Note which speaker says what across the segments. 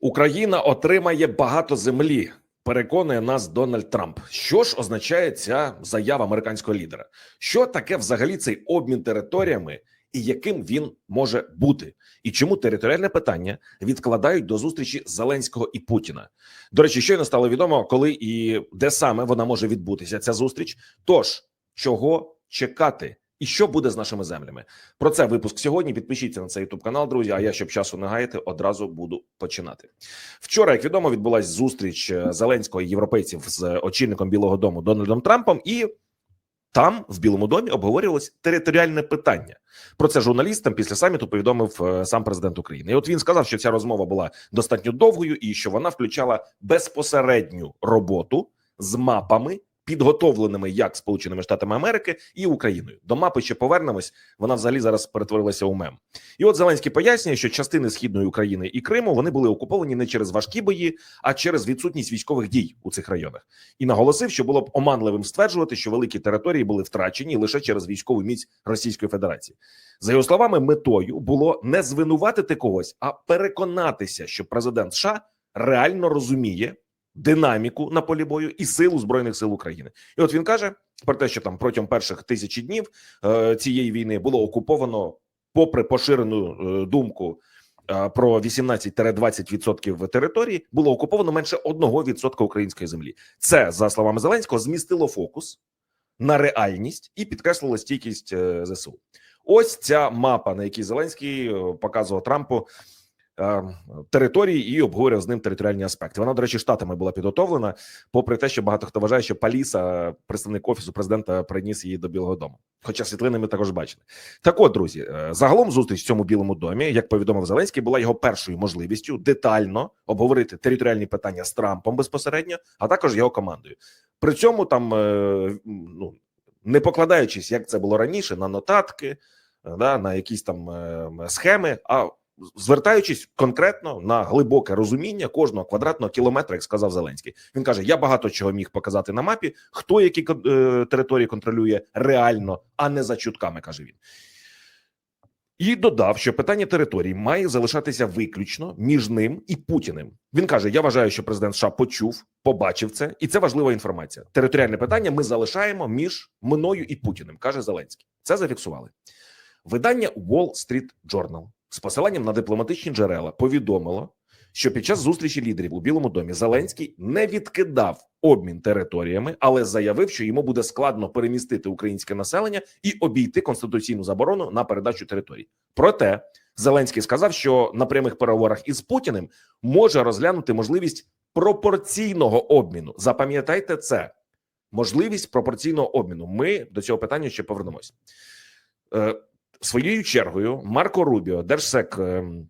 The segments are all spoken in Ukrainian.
Speaker 1: Україна отримає багато землі. Переконує нас Дональд Трамп. Що ж означає ця заява американського лідера? Що таке взагалі цей обмін територіями і яким він може бути? І чому територіальне питання відкладають до зустрічі Зеленського і Путіна? До речі, щойно стало відомо, коли і де саме вона може відбутися. Ця зустріч. Тож чого чекати? І що буде з нашими землями? Про це випуск сьогодні. Підпишіться на цей ютуб канал, друзі. А я щоб часу не гаяти, одразу буду починати. Вчора, як відомо, відбулася зустріч е, Зеленського і європейців з очільником Білого Дому Дональдом Трампом, і там в Білому домі обговорювалось територіальне питання. Про це журналістам після саміту повідомив е, сам президент України. І от він сказав, що ця розмова була достатньо довгою і що вона включала безпосередню роботу з мапами. Підготовленими як Сполученими Штатами Америки і Україною до мапи ще повернемось. Вона взагалі зараз перетворилася у мем. І от Зеленський пояснює, що частини східної України і Криму вони були окуповані не через важкі бої, а через відсутність військових дій у цих районах. І наголосив, що було б оманливим стверджувати, що великі території були втрачені лише через військову міць Російської Федерації. За його словами, метою було не звинуватити когось, а переконатися, що президент США реально розуміє динаміку на полі бою і силу збройних сил України. І от він каже про те, що там протягом перших тисячі днів е, цієї війни було окуповано, попри поширену е, думку. е, Про 18-20% території було окуповано менше 1% української землі. Це за словами Зеленського змістило фокус на реальність і підкреслило стійкість е, ЗСУ. Ось ця мапа, на якій Зеленський е, показував Трампу е, території і обговорював з ним територіальні аспекти. Вона, до речі, штатами була підготовлена, попри те, що багато хто вважає, що Паліса, представник офісу президента, приніс її до Білого Дому. Хоча світлини ми також бачили. Так, от, друзі, е, загалом зустріч в цьому білому домі, як повідомив Зеленський, була його першою можливістю детально обговорити територіальні питання з Трампом безпосередньо, а також його командою. При цьому там е, ну не покладаючись, як це було раніше, на нотатки, да, на якісь там схеми, а звертаючись конкретно на глибоке розуміння кожного квадратного кілометра, як сказав Зеленський, він каже: Я багато чого міг показати на мапі, хто які е, території контролює реально, а не за чутками, каже він. І додав, що питання територій має залишатися виключно між ним і Путіним. Він каже: Я вважаю, що президент США почув, побачив це, і це важлива інформація. Територіальне питання ми залишаємо між мною і Путіним, каже Зеленський. Це зафіксували. Видання Wall Street Journal з посиланням на дипломатичні джерела повідомило, що під час зустрічі лідерів у Білому домі Зеленський не відкидав обмін територіями, але заявив, що йому буде складно перемістити українське населення і обійти конституційну заборону на передачу територій. Проте Зеленський сказав, що на прямих переговорах із Путіним може розглянути можливість пропорційного обміну. Запам'ятайте це. Можливість пропорційного обміну. Ми до цього питання ще повернемось. Своєю чергою Марко Рубіо, держсек ем,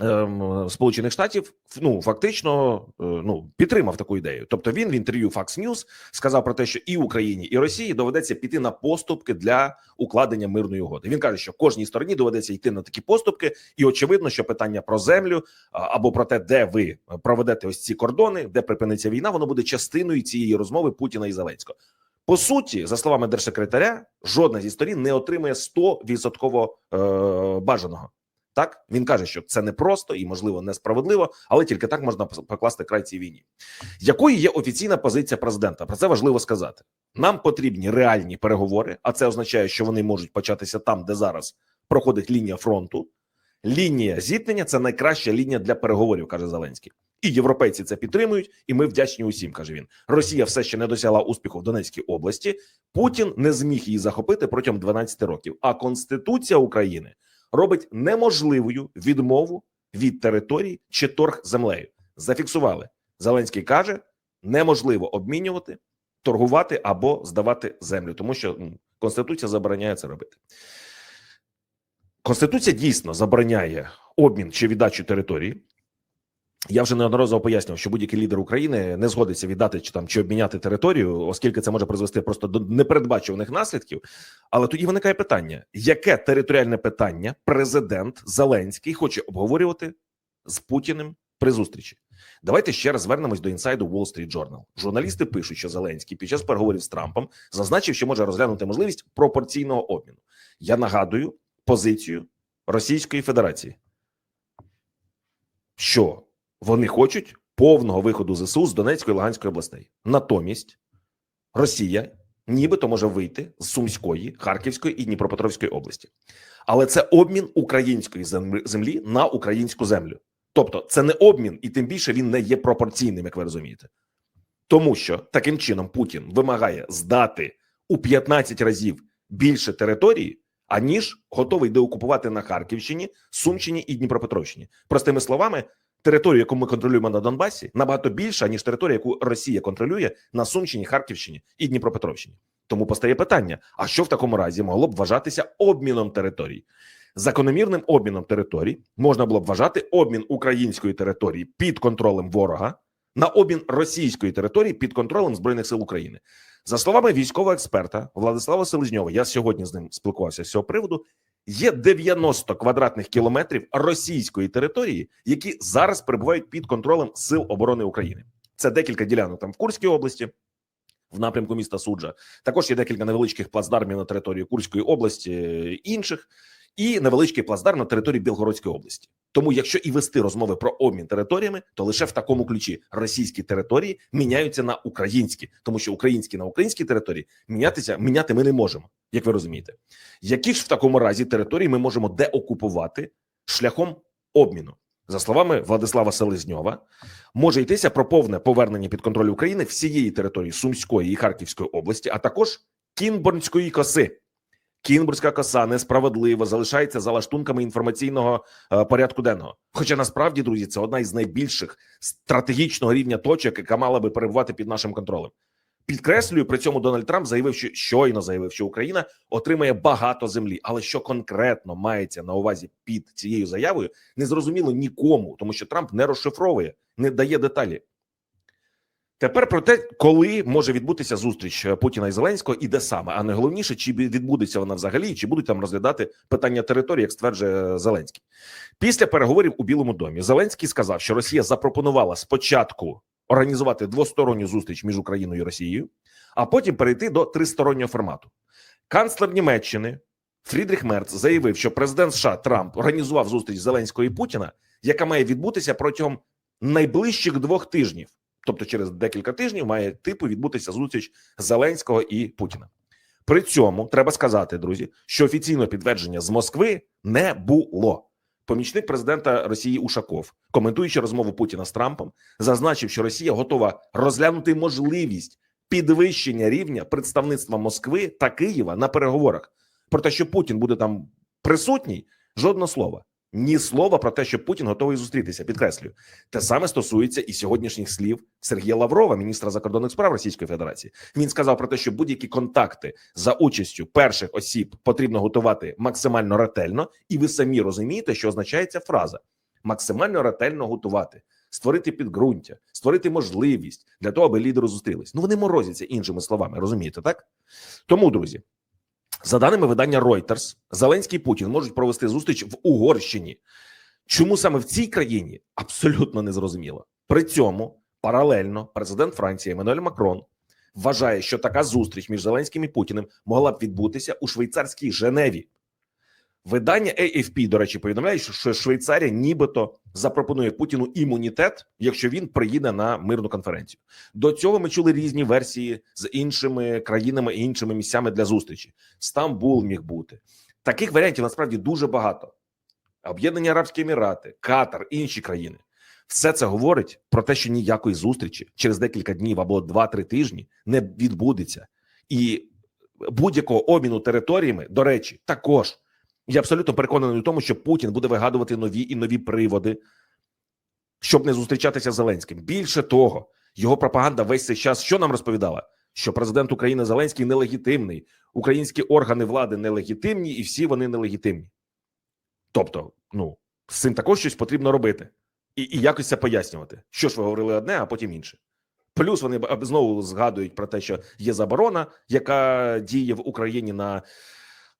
Speaker 1: ем, Сполучених Штатів, ну фактично е, ну підтримав таку ідею. Тобто він в інтерв'ю Fox News сказав про те, що і Україні, і Росії доведеться піти на поступки для укладення мирної угоди. Він каже, що кожній стороні доведеться йти на такі поступки, і очевидно, що питання про землю або про те, де ви проведете ось ці кордони, де припиниться війна, воно буде частиною цієї розмови Путіна і Зеленського. По суті, за словами держсекретаря, жодна зі сторін не отримує 100% е, бажаного. Так він каже, що це непросто і можливо несправедливо, але тільки так можна покласти край цій війні. Якою є офіційна позиція президента? Про це важливо сказати. Нам потрібні реальні переговори, а це означає, що вони можуть початися там, де зараз проходить лінія фронту. Лінія зіткнення це найкраща лінія для переговорів, каже Зеленський. І європейці це підтримують, і ми вдячні усім. каже він. Росія все ще не досягла успіху в Донецькій області. Путін не зміг її захопити протягом 12 років. А Конституція України робить неможливою відмову від територій чи торг землею. Зафіксували. Зеленський каже: неможливо обмінювати, торгувати або здавати землю, тому що м, Конституція забороняє це робити. Конституція дійсно забороняє обмін чи віддачу території. Я вже неодноразово пояснював, що будь-який лідер України не згодиться віддати чи там чи обміняти територію, оскільки це може призвести просто до непередбачуваних наслідків. Але тоді виникає питання: яке територіальне питання президент Зеленський хоче обговорювати з Путіним при зустрічі? Давайте ще раз звернемось до інсайду Wall Street Journal. Журналісти пишуть, що Зеленський під час переговорів з Трампом зазначив, що може розглянути можливість пропорційного обміну. Я нагадую позицію Російської Федерації, що Вони хочуть повного виходу ЗСУ з Донецької і Луганської областей. Натомість Росія нібито може вийти з Сумської, Харківської і Дніпропетровської області. Але це обмін української землі- на українську землю. Тобто, це не обмін, і тим більше він не є пропорційним, як ви розумієте. Тому що таким чином Путін вимагає здати у 15 разів більше території, аніж готовий деокупувати на Харківщині, Сумщині і Дніпропетровщині. Простими словами, територію, яку ми контролюємо на Донбасі, набагато більша, ніж територія, яку Росія контролює на Сумщині, Харківщині і Дніпропетровщині. Тому постає питання: а що в такому разі могло б вважатися обміном територій? Закономірним обміном територій можна було б вважати обмін української території під контролем ворога на обмін російської території під контролем збройних сил України. За словами військового експерта Владислава Селезньова, я сьогодні з ним спілкувався з цього приводу. Є 90 квадратних кілометрів російської території, які зараз перебувають під контролем сил оборони України. Це декілька ділянок там в Курській області, в напрямку міста Суджа. Також є декілька невеличких плацдармів на території Курської області, е, інших, і невеличкий плацдарм на території Білгородської області. Тому, якщо і вести розмови про обмін територіями, то лише в такому ключі російські території міняються на українські, тому що українські на українській території мінятися міняти ми не можемо, як ви розумієте. Які ж в такому разі території ми можемо деокупувати шляхом обміну? За словами Владислава Селезньова, може йтися про повне повернення під контроль України всієї території Сумської і Харківської області, а також Кінборнської коси. Кінбурзька коса несправедливо залишається за лаштунками інформаційного е, порядку денного. Хоча насправді, друзі, це одна із найбільших стратегічного рівня точок, яка мала би перебувати під нашим контролем. Підкреслюю, при цьому Дональд Трамп заявив, що щойно заявив, що Україна отримає багато землі. Але що конкретно мається на увазі під цією заявою, не зрозуміло нікому, тому що Трамп не розшифровує, не дає деталі. Тепер про те, коли може відбутися зустріч е, Путіна і Зеленського, і де саме, а найголовніше, чи відбудеться вона взагалі, чи будуть там розглядати питання території, як стверджує Зеленський. Після переговорів у Білому домі Зеленський сказав, що Росія запропонувала спочатку організувати двосторонню зустріч між Україною і Росією, а потім перейти до тристороннього формату. Канцлер Німеччини Фрідріх Мерц заявив, що президент США Трамп організував зустріч Зеленського і Путіна, яка має відбутися протягом найближчих двох тижнів. Тобто, через декілька тижнів має типу відбутися зустріч Зеленського і Путіна. При цьому треба сказати, друзі, що офіційного підтвердження з Москви не було. Помічник президента Росії Ушаков, коментуючи розмову Путіна з Трампом, зазначив, що Росія готова розглянути можливість підвищення рівня представництва Москви та Києва на переговорах. Про те, що Путін буде там присутній, жодного слова. Ні слова про те, що Путін готовий зустрітися. Підкреслюю, те саме стосується і сьогоднішніх слів Сергія Лаврова, міністра закордонних справ Російської Федерації. Він сказав про те, що будь-які контакти за участю перших осіб потрібно готувати максимально ретельно, і ви самі розумієте, що означає ця фраза: максимально ретельно готувати, створити підґрунтя, створити можливість для того, аби лідери зустрілись. Ну вони морозяться іншими словами, розумієте, так? Тому, друзі. За даними видання Reuters, Зеленський і Путін можуть провести зустріч в Угорщині. Чому саме в цій країні абсолютно незрозуміло. При цьому паралельно президент Франції Еммануель Макрон вважає, що така зустріч між Зеленським і Путіним могла б відбутися у швейцарській Женеві. Видання AFP, до речі, повідомляє, що Швейцарія нібито запропонує Путіну імунітет, якщо він приїде на мирну конференцію. До цього ми чули різні версії з іншими країнами і іншими місцями для зустрічі. Стамбул міг бути таких варіантів. Насправді дуже багато. Об'єднані Арабські Емірати, Катар, інші країни. Все це говорить про те, що ніякої зустрічі через декілька днів або 2-3 тижні не відбудеться, і будь-якого обміну територіями, до речі, також. Я абсолютно переконаний у тому, що Путін буде вигадувати нові і нові приводи, щоб не зустрічатися з Зеленським. Більше того, його пропаганда весь цей час що нам розповідала? Що президент України Зеленський нелегітимний, українські органи влади нелегітимні, і всі вони нелегітимні. Тобто, ну з цим також щось потрібно робити і, і якось це пояснювати. Що ж ви говорили одне, а потім інше. Плюс вони знову згадують про те, що є заборона, яка діє в Україні на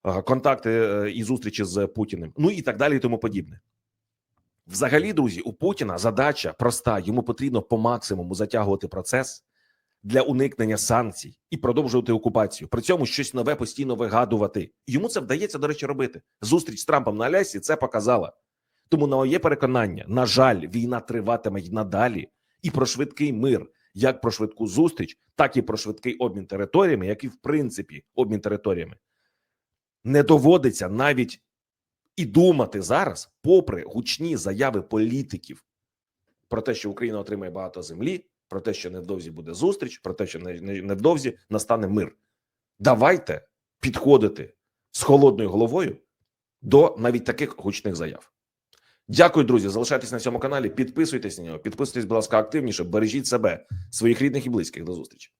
Speaker 1: контакти і зустрічі з Путіним, ну і так далі, і тому подібне. Взагалі, друзі, у Путіна задача проста: йому потрібно по максимуму затягувати процес для уникнення санкцій і продовжувати окупацію. При цьому щось нове постійно вигадувати. Йому це вдається, до речі, робити. Зустріч з Трампом на Алясі це показала. Тому, на моє переконання, на жаль, війна триватиме й надалі, і про швидкий мир, як про швидку зустріч, так і про швидкий обмін територіями, як і в принципі обмін територіями, не доводиться навіть і думати зараз, попри гучні заяви політиків про те, що Україна отримає багато землі, про те, що невдовзі буде зустріч, про те, що не- не- невдовзі настане мир. Давайте підходити з холодною головою до навіть таких гучних заяв. Дякую, друзі. Залишайтесь на цьому каналі, підписуйтесь на нього, підписуйтесь, будь ласка, активніше, бережіть себе, своїх рідних і близьких. До зустрічі.